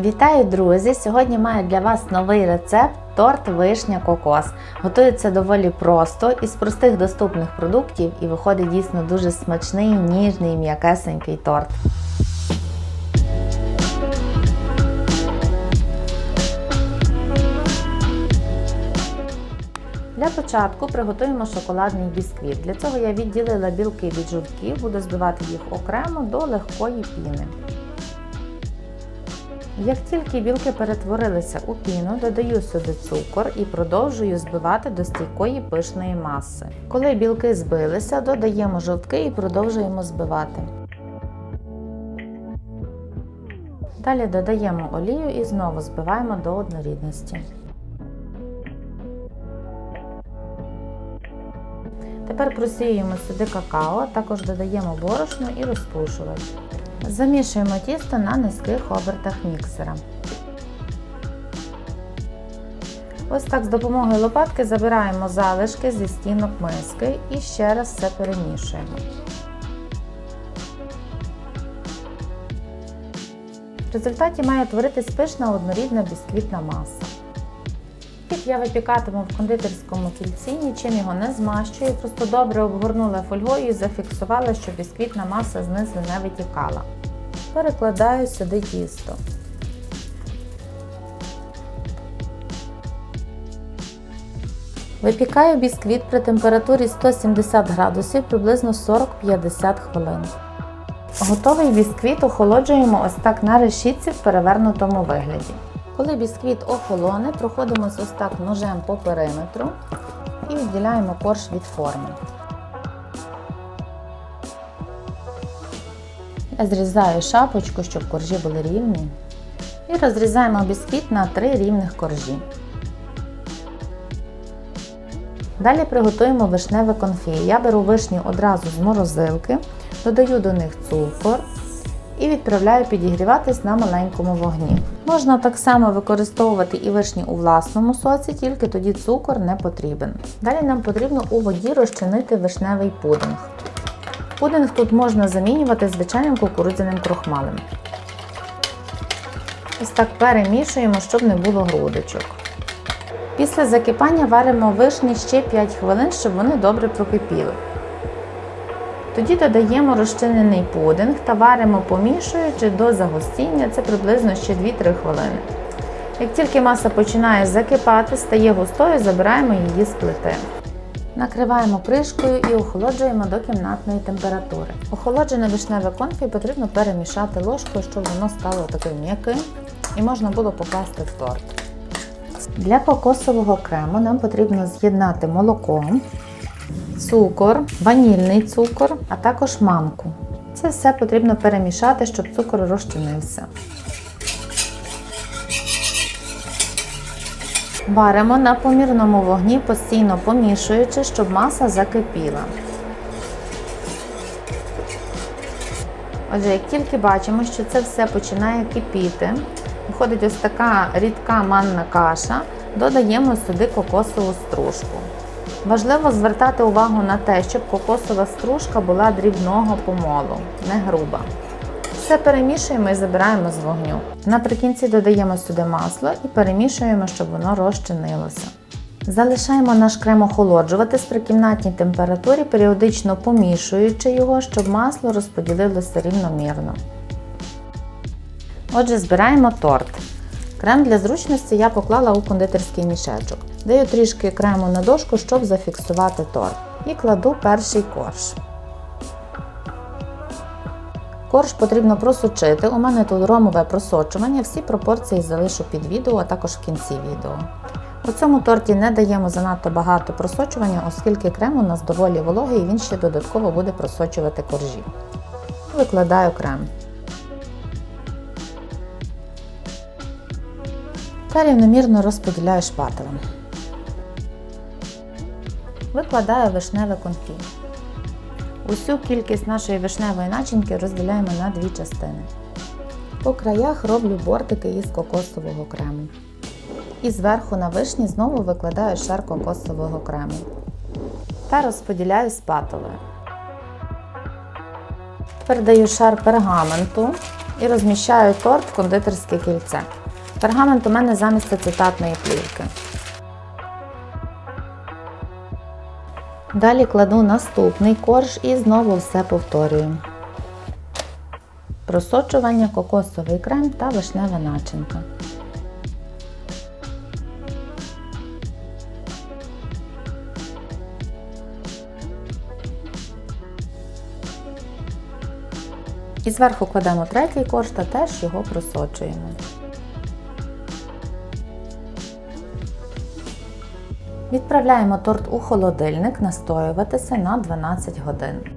Вітаю, друзі! Сьогодні маю для вас новий рецепт торт вишня кокос. Готується доволі просто із простих доступних продуктів і виходить дійсно дуже смачний, ніжний, м'якесенький торт. Для початку приготуємо шоколадний бісквіт. Для цього я відділила білки від жовтків, буду збивати їх окремо до легкої піни. Як тільки білки перетворилися у піну, додаю сюди цукор і продовжую збивати до стійкої пишної маси. Коли білки збилися, додаємо жовтки і продовжуємо збивати. Далі додаємо олію і знову збиваємо до однорідності. Тепер просіюємо сюди какао, також додаємо борошно і розпушувач. Замішуємо тісто на низьких обертах міксера. Ось так з допомогою лопатки забираємо залишки зі стінок миски і ще раз все перемішуємо. В результаті має утворитись пишна однорідна бісквітна маса. Пік я випікатиму в кондитерському кільці, нічим його не змащую, просто добре обгорнула фольгою і зафіксувала, щоб бісквітна маса знизу не витікала. Перекладаю сюди тісто. Випікаю бісквіт при температурі 170 градусів приблизно 40-50 хвилин. Готовий бісквіт охолоджуємо ось так на решітці в перевернутому вигляді. Коли бісквіт охолоне, проходимось ось так ножем по периметру і відділяємо корж від форми. Я зрізаю шапочку, щоб коржі були рівні. І розрізаємо бісквіт на три рівних коржі. Далі приготуємо вишневе конфі. Я беру вишні одразу з морозилки, додаю до них цукор і відправляю підігріватись на маленькому вогні. Можна так само використовувати і вишні у власному соці, тільки тоді цукор не потрібен. Далі нам потрібно у воді розчинити вишневий пудинг. Пудинг тут можна замінювати звичайним кукурудзяним крохмалем. Ось так перемішуємо, щоб не було грудочок. Після закипання варимо вишні ще 5 хвилин, щоб вони добре прокипіли. Тоді додаємо розчинений пудинг та варимо помішуючи до загустіння, це приблизно ще 2-3 хвилини. Як тільки маса починає закипати, стає густою, забираємо її з плити. Накриваємо кришкою і охолоджуємо до кімнатної температури. Охолоджене вишневе конфі потрібно перемішати ложкою, щоб воно стало таким м'яким і можна було покласти в торт. Для кокосового крему нам потрібно з'єднати молоко, цукор, ванільний цукор, а також манку. Це все потрібно перемішати, щоб цукор розчинився. Варимо на помірному вогні, постійно помішуючи, щоб маса закипіла. Отже, як тільки бачимо, що це все починає кипіти, виходить ось така рідка манна каша, додаємо сюди кокосову стружку. Важливо звертати увагу на те, щоб кокосова стружка була дрібного помолу, не груба. Все перемішуємо і забираємо з вогню. Наприкінці додаємо сюди масло і перемішуємо, щоб воно розчинилося. Залишаємо наш крем охолоджуватись при кімнатній температурі, періодично помішуючи його, щоб масло розподілилося рівномірно. Отже, збираємо торт. Крем для зручності я поклала у кондитерський мішечок. Даю трішки крему на дошку, щоб зафіксувати торт. І кладу перший корж. Корж потрібно просочити. У мене тут ромове просочування, всі пропорції залишу під відео, а також в кінці відео. У цьому торті не даємо занадто багато просочування, оскільки крем у нас доволі вологий і він ще додатково буде просочувати коржі. Викладаю крем. Та рівномірно розподіляю шпателем. Викладаю вишневе конфі. Усю кількість нашої вишневої начинки розділяємо на дві частини. По краях роблю бортики із кокосового крему. І зверху на вишні знову викладаю шар кокосового крему та розподіляю спатулою. Тепер даю шар пергаменту і розміщаю торт в кондитерське кільце. Пергамент у мене замість ацетатної плівки. Далі кладу наступний корж і знову все повторюю. Просочування, кокосовий крем та вишнева начинка. І зверху кладемо третій корж та теж його просочуємо. Відправляємо торт у холодильник настоюватися на 12 годин.